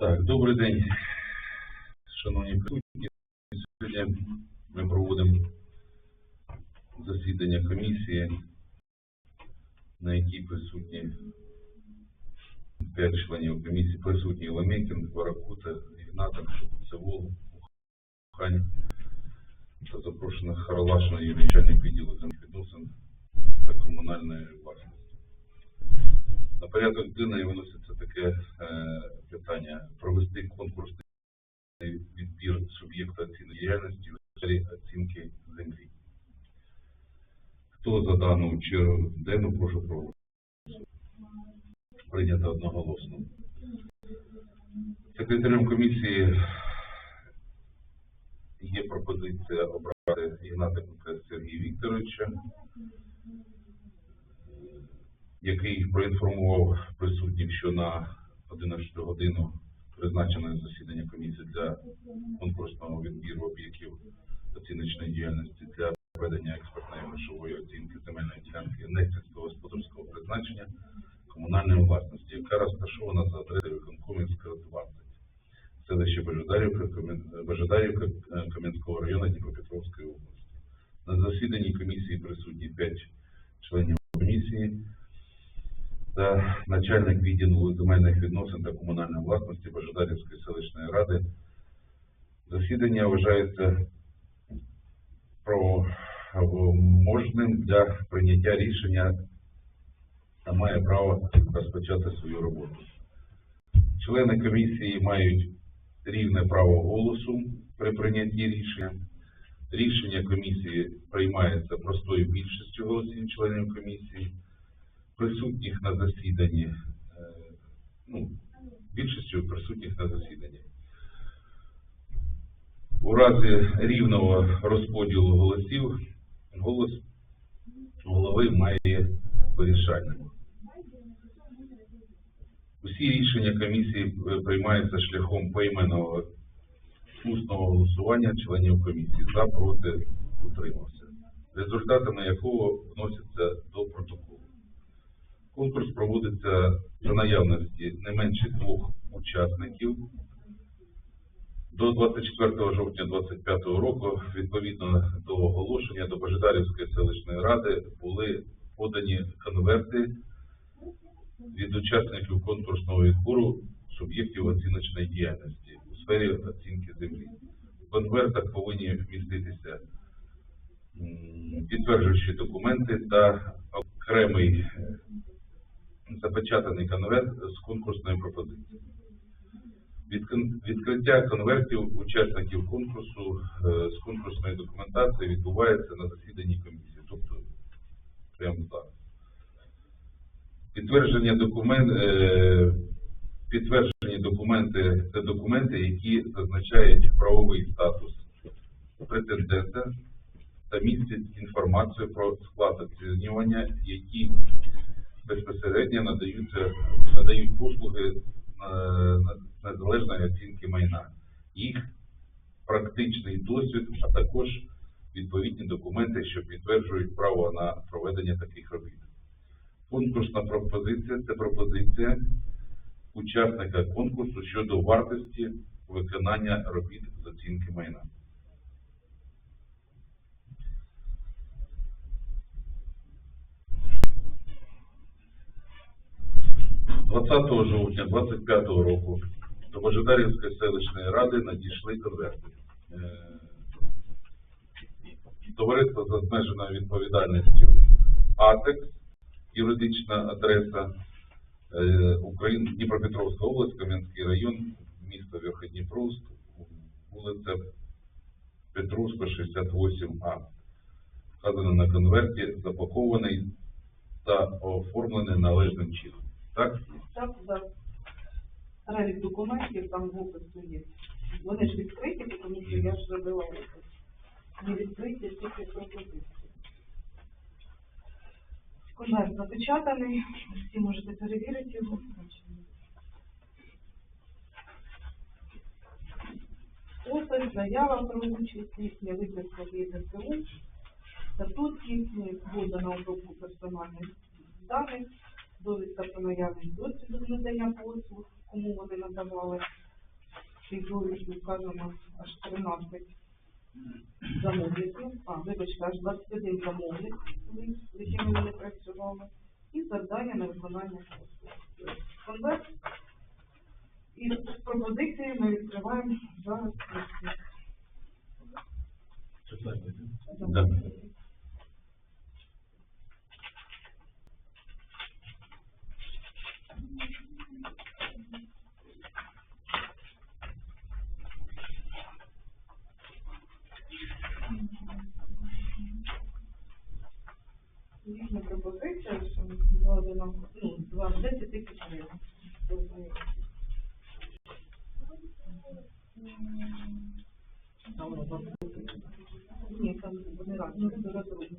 Так, добрий день, шановні присутні. Сьогодні ми проводимо засідання комісії, на якій присутні п'ять членів комісії, присутні Ламекін, Варакута, Ігнатов, Савол, Хань та запрошена Харалашина і начальник відділу землевідносин та комунальної власності. На порядок денний виноситься таке е, питання провести конкурсний відбір суб'єкта оцінки діяльності в сфері оцінки землі. Хто за дану чергу денну, прошу проводити. Прийнято одноголосно. Секретарем комісії є пропозиція обрати Ігнатенка Сергія Вікторовича який проінформував присутніх, що на 11 годину призначене засідання комісії для конкурсного відбіру об'єктів оціночної діяльності для проведення експертної грошової оцінки земельної ділянки несільськогосподарського призначення комунальної власності, яка розташована за адресою Виконкомівська 20, селище Божедарівка, Кам'ян- Божедарівка Кам'янського району Дніпропетровської області. На засіданні комісії присутні 5 членів комісії та начальник відділу земельних відносин та комунальної власності Божедарівської селищної ради. Засідання вважається правоможним для прийняття рішення та має право розпочати свою роботу. Члени комісії мають рівне право голосу при прийнятті рішення. Рішення комісії приймається простою більшістю голосів членів комісії присутніх на засіданні, е, ну, більшістю присутніх на засіданні. У разі рівного розподілу голосів голос голови має вирішальним. Усі рішення комісії е, приймаються шляхом поіменного усного голосування членів комісії за проти утримався, результатами якого вносяться до протоколу. Конкурс проводиться за наявності не менше двох учасників. До 24 жовтня 2025 року, відповідно до оголошення до Божедарівської селищної ради, були подані конверти від учасників конкурсного відбору суб'єктів оціночної діяльності у сфері оцінки землі. В конвертах повинні вміститися підтверджуючі документи та окремий запечатаний конверт з конкурсною пропозицією. Відкриття конвертів учасників конкурсу е, з конкурсної документації відбувається на засіданні комісії, тобто прямо зараз. Підтвердження документ, е, підтверджені документи це документи, які зазначають правовий статус претендента та містять інформацію про склад оцінювання, які безпосередньо надаються, надають послуги е, незалежної оцінки майна, їх практичний досвід, а також відповідні документи, що підтверджують право на проведення таких робіт. Конкурсна пропозиція це пропозиція учасника конкурсу щодо вартості виконання робіт з оцінки майна. – 20 жовтня 25 року до Божедарівської селищної ради надійшли конверти. Е, Товариство з обмеженою відповідальністю АТЕКС, юридична адреса е, Україн, Дніпропетровська область, Кам'янський район, місто Верходніпровськ, вулиця Петровська, 68А. Вказано на конверті, запакований та оформлений належним чином. Так? Так, да. Перелік документів там в опису є. Вони ж відкриті, тому що я ж робила опис. Не відкриті, тільки пропозиції. Конверт запечатаний, всі можете перевірити його. Опис, заява про участь, їхня виписка в ЄДСУ, статут їхній, згода на обробку персональних даних, довідка про наявність досвіду надання послуг, кому вони надавали, цій довідці вказано аж 13 замовників, а, вибачте, аж 21 замовник, з якими вони працювали, і завдання на виконання послуг. Конверт і з пропозицією ми відкриваємо зараз. Да. Їхня пропозиція, що два одинаково, два, 10 тисяч гривень. Ні, там разом, це розробники.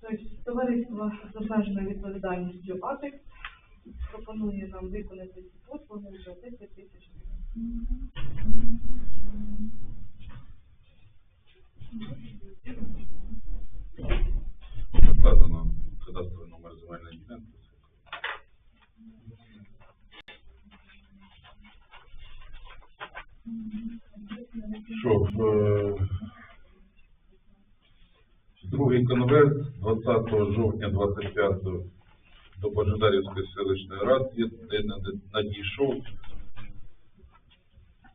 Тобто товариство з обмеженою відповідальністю АТЕК пропонує нам виконати ці послуги за 10 тисяч гривень. Вказано кадастровий номер земельної ділянки. Що, е, другий конверт 20 жовтня 25 до Божедарівської селищної ради, надійшов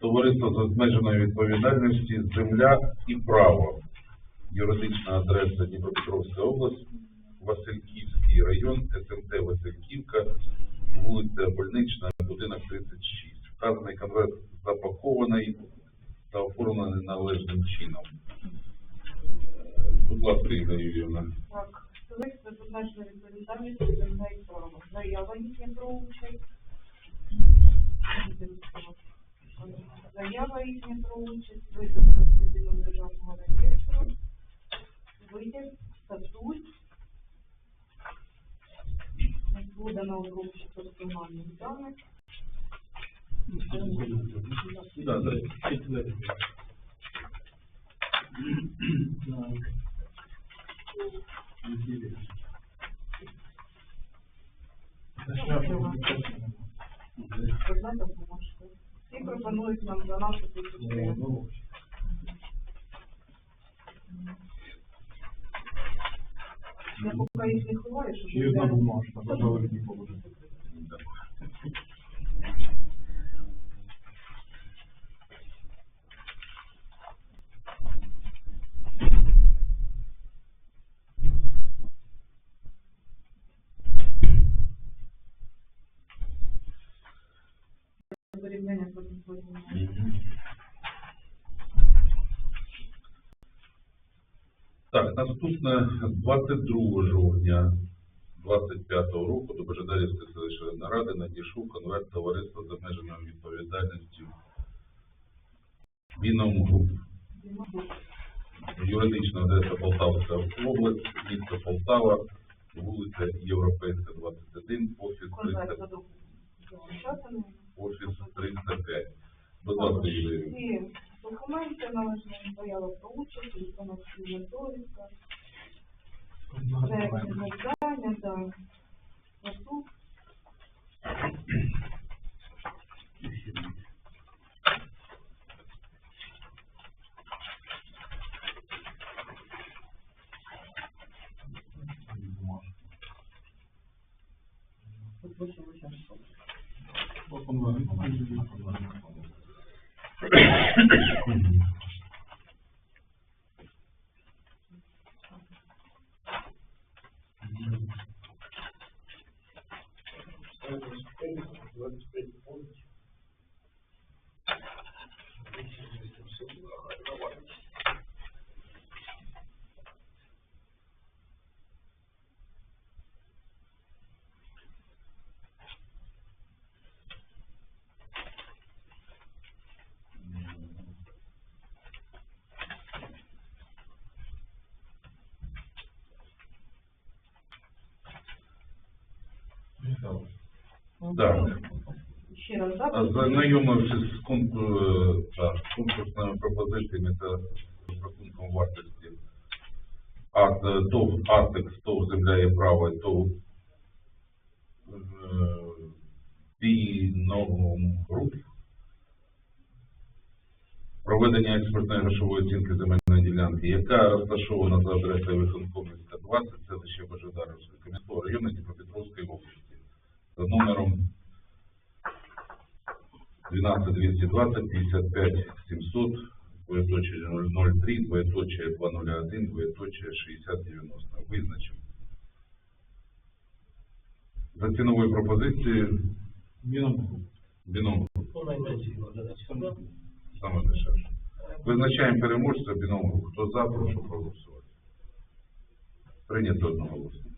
товариство з обмеженою відповідальності земля і право. Юридична адреса Дніпропетровська область, Васильківський район, СМТ Васильківка, вулиця Больнична, будинок 36. Вказаний конверт запакований та оформлений належним чином. Е, Будь ласка, Ірина Юрійовна. Так, товариство з обмеженою відповідальністю земля і право. Заява їхня про участь. Заява їхня про участь, виписка з єдиного державного реєстру, витяг, статут, згода на обробку персональних даних. Да, да. Одна допоможка. Всі пропонують нам за нашу підтримку. Я поки їх не ховаю, щоб Ще одна бумажка, пожалуй, не положить. Так, наступне 22 жовтня 25 року до Божедарівської селищної ради надійшов конверт товариства з обмеженою відповідальністю Біном Груп. Юридична адреса Полтавська область, місто Полтава, вулиця Європейська, 21, офіс Конверт 300, офісу 305. Будь ласка, Юлія. Всі документи належні заява про участь, інформаційна довідка. Проект завдання, так. Наступ. Тут 886. この場面を前にします。читала. Знайомившись з конкур- е, та, з конкурсними пропозиціями та розрахунком вартості АТ, е, ТОВ АТЕКС, ТОВ земля і право, ТОВ е, груп. Проведення експертної грошової оцінки земельної ділянки, яка розташована за адресою Вихонком 20, селище Божедарівської Кам'янського району Дніпропетровської області. За номером 12220 55 700 двоеточие 003, двоеточие 201, двоеточие 6090. Визначимо. За ціновою пропозицією Міном. біном Ну, саме дешевше. Визначаємо переможця біном. Хто за, прошу проголосувати. Прийнято одноголосно.